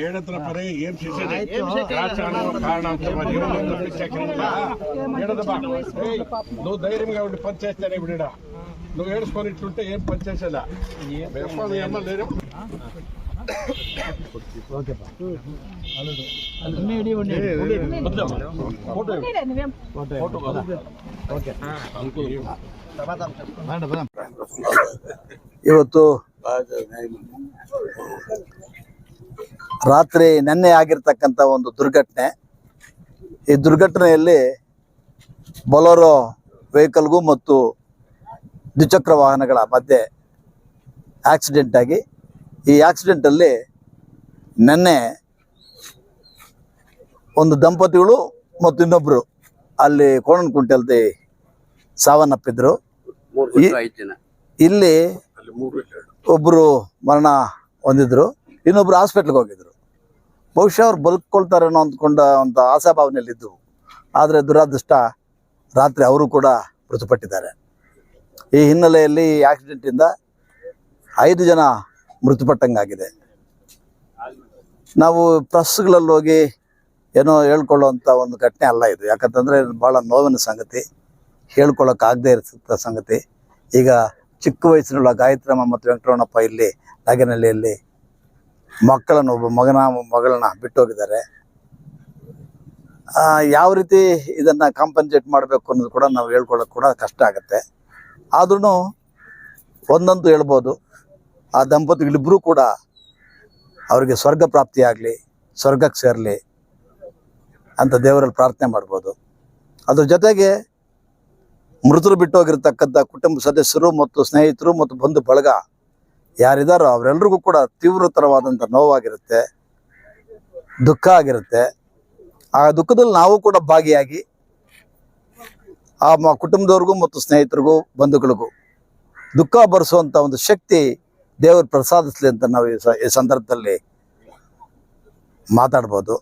ఏడత్ర పరే ఏం చేసేది కారణం కారణం ఏడదబ్బా నువ్వు ధైర్యంగా ఉండి పని చేస్తానే ఇప్పుడు నువ్వు ఏడుచుకొని ఇట్లుంటే ఏం పని చేసేదా ఎప్ప మీ అమ్మ ధైర్యం ఫోటో ಇವತ್ತು ರಾತ್ರಿ ನೆನ್ನೆ ಆಗಿರ್ತಕ್ಕಂಥ ಒಂದು ದುರ್ಘಟನೆ. ಈ ದುರ್ಘಟನೆಯಲ್ಲಿ ಬೊಲೊರೋ ವೆಹಿಕಲ್ಗೂ ಮತ್ತು ದ್ವಿಚಕ್ರ ವಾಹನಗಳ ಮಧ್ಯೆ ಆಕ್ಸಿಡೆಂಟ್ ಆಗಿ ಈ ಆಕ್ಸಿಡೆಂಟಲ್ಲಿ ನೆನ್ನೆ ಒಂದು ದಂಪತಿಗಳು ಮತ್ತು ಇನ್ನೊಬ್ಬರು ಅಲ್ಲಿ ಕೋಣನಕುಂಟೆಲ್ದಿ ಸಾವನ್ನಪ್ಪಿದ್ರು. ಇಲ್ಲಿ ಒಬ್ಬರು ಮರಣ ಹೊಂದಿದ್ರು. ಇನ್ನೊಬ್ರು ಹಾಸ್ಪಿಟ್ಲ್ಗೆ ಹೋಗಿದ್ರು. ಬಹುಶಃ ಅವ್ರು ಬಲ್ಕೊಳ್ತಾರೇನೋ ಅಂದ್ಕೊಂಡ ಒಂದು ಆಶಾಭಾವನೆಯಲ್ಲಿದ್ದರು ಆದರೆ ದುರಾದೃಷ್ಟ ರಾತ್ರಿ ಅವರು ಕೂಡ ಮೃತಪಟ್ಟಿದ್ದಾರೆ. ಈ ಹಿನ್ನೆಲೆಯಲ್ಲಿ ಆಕ್ಸಿಡೆಂಟಿಂದ ಐದು ಜನ ಮೃತಪಟ್ಟಂಗಾಗಿದೆ. ನಾವು ಪ್ರೆಸ್ಗಳಲ್ಲಿ ಹೋಗಿ ಏನೋ ಹೇಳ್ಕೊಳ್ಳೋವಂಥ ಒಂದು ಘಟನೆ ಅಲ್ಲ ಇದು. ಯಾಕಂತಂದರೆ ಭಾಳ ನೋವಿನ ಸಂಗತಿ. ಹೇಳ್ಕೊಳ್ಳೋಕ್ಕಾಗದೇ ಇರ್ತ ಸಂಗತಿ. ಈಗ ಚಿಕ್ಕ ವಯಸ್ಸಿನೊಳಗೆ ಗಾಯತ್ರಮ್ಮ ಮತ್ತು ವೆಂಕಟರಮಣಪ್ಪ ಇಲ್ಲಿ ನಾಗೇನಹಳ್ಳಿಯಲ್ಲಿ ಮಕ್ಕಳನ್ನು ಒಬ್ಬ ಮಗನ ಮಗಳನ್ನ ಬಿಟ್ಟು ಹೋಗಿದ್ದಾರೆ ಆ, ಯಾವ ರೀತಿ ಇದನ್ನ ಕಾಂಪನ್ಸೇಟ್ ಮಾಡಬೇಕು ಅನ್ನೋದು ಕೂಡ ನಾವು ಹೇಳ್ಕೊಳ್ಳೋಕೆ ಕೂಡ ಕಷ್ಟ ಆಗುತ್ತೆ. ಆದ್ರೂ ಒಂದಂತೂ ಹೇಳ್ಬೋದು ಆ ದಂಪತಿಗಳಿಬ್ಬರೂ ಕೂಡ ಅವರಿಗೆ ಸ್ವರ್ಗ ಪ್ರಾಪ್ತಿಯಾಗಲಿ ಸ್ವರ್ಗಕ್ಕೆ ಸೇರಲಿ ಅಂತ ದೇವರಲ್ಲಿ ಪ್ರಾರ್ಥನೆ ಮಾಡ್ಬೋದು. ಅದ್ರ ಜೊತೆಗೆ ಮೃತರು ಬಿಟ್ಟೋಗಿರ್ತಕ್ಕಂಥ ಕುಟುಂಬ ಸದಸ್ಯರು ಮತ್ತು ಸ್ನೇಹಿತರು ಮತ್ತು ಬಂಧು ಬಳಗ ಯಾರಿದಾರೋ ಅವರೆಲ್ಲರಿಗೂ ಕೂಡ ತೀವ್ರತರವಾದಂಥ ನೋವಾಗಿರುತ್ತೆ, ದುಃಖ ಆಗಿರುತ್ತೆ. ಆ ದುಃಖದಲ್ಲಿ ನಾವು ಕೂಡ ಭಾಗಿಯಾಗಿ ಆ ಮ ಕುಟುಂಬದವ್ರಿಗೂ ಮತ್ತು ಸ್ನೇಹಿತರಿಗೂ, ಬಂಧುಗಳಿಗೂ ದುಃಖ ಭರಿಸುವಂಥ ಒಂದು ಶಕ್ತಿ ದೇವರು ಪ್ರಸಾದಿಸ್ಲಿ ಅಂತ ನಾವು ಈ ಸಂದರ್ಭದಲ್ಲಿ ಮಾತಾಡ್ಬೋದು.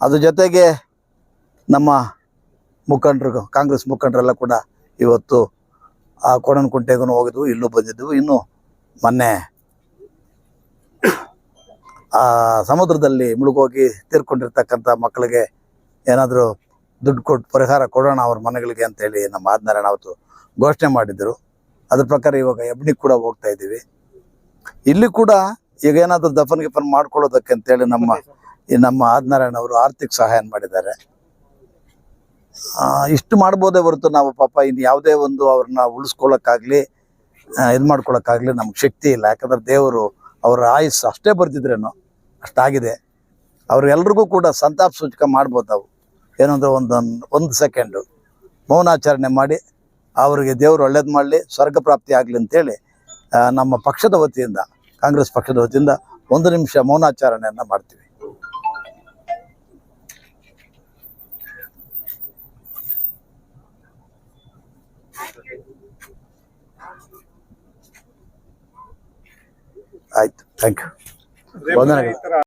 ಅದ್ರ ಜೊತೆಗೆ ನಮ್ಮ ಮುಖಂಡರು ಕಾಂಗ್ರೆಸ್ ಮುಖಂಡರೆಲ್ಲ ಕೂಡ ಇವತ್ತು ಆ ಕೋಣನಕುಂಟೆಗೂ ಹೋಗಿದ್ವು, ಇಲ್ಲೂ ಬಂದಿದ್ವು. ಇನ್ನು ಮೊನ್ನೆ ಆ ಸಮುದ್ರದಲ್ಲಿ ಮುಳುಗೋಗಿ ತೀರ್ಕೊಂಡಿರ್ತಕ್ಕಂಥ ಮಕ್ಕಳಿಗೆ ಏನಾದರೂ ದುಡ್ಡು ಕೊಟ್ಟು ಪರಿಹಾರ ಕೊಡೋಣ ಅವ್ರ ಮನೆಗಳಿಗೆ ಅಂತೇಳಿ ನಮ್ಮ ಆದ್ನಾರಾಯಣ ಅವತ್ತು ಘೋಷಣೆ ಮಾಡಿದ್ದರು ಅದ್ರ ಪ್ರಕಾರ ಇವಾಗ ಎಬ್ನಿ ಕೂಡ ಹೋಗ್ತಾ ಇದ್ದೀವಿ. ಇಲ್ಲಿ ಕೂಡ ಈಗ ಏನಾದರೂ ದಫನ್ ಗಿಫನ್ ಮಾಡ್ಕೊಳ್ಳೋದಕ್ಕೆ ಅಂತೇಳಿ ನಮ್ಮ ಈ ನಮ್ಮ ಆದ್ನಾರಾಯಣ ಅವರು ಆರ್ಥಿಕ ಸಹಾಯ ಮಾಡಿದ್ದಾರೆ. ಇಷ್ಟು ಮಾಡ್ಬೋದೇ ಹೊರತು ನಾವು ಪಾಪ ಇನ್ನು ಯಾವುದೇ ಒಂದು ಅವ್ರನ್ನ ಉಳಿಸ್ಕೊಳ್ಳೋಕ್ಕಾಗಲಿ ಇದು ಮಾಡ್ಕೊಳಕ್ಕಾಗಲಿ ನಮ್ಗೆ ಶಕ್ತಿ ಇಲ್ಲ. ಯಾಕಂದ್ರೆ ದೇವರು ಅವರ ಆಯುಸ್ ಅಷ್ಟೇ ಬರ್ತಿದ್ರೇನೋ ಅಷ್ಟಾಗಿದೆ. ಅವ್ರೆಲ್ರಿಗೂ ಕೂಡ ಸಂತಾಪ ಸೂಚಕ ಮಾಡ್ಬೋದು ನಾವು. ಏನಂದ್ರೆ ಒಂದು ಒಂದು ಸೆಕೆಂಡು ಮೌನಾಚರಣೆ ಮಾಡಿ ಅವರಿಗೆ ದೇವರು ಒಳ್ಳೇದು ಮಾಡಲಿ, ಸ್ವರ್ಗ ಪ್ರಾಪ್ತಿ ಆಗಲಿ ಅಂತೇಳಿ ನಮ್ಮ ಪಕ್ಷದ ವತಿಯಿಂದ, ಕಾಂಗ್ರೆಸ್ ಪಕ್ಷದ ವತಿಯಿಂದ ಒಂದು ನಿಮಿಷ ಮೌನಾಚರಣೆಯನ್ನು ಮಾಡ್ತೀವಿ. ಥ್ಯಾಂಕ್ ಯು ವಂದನೆಗಳು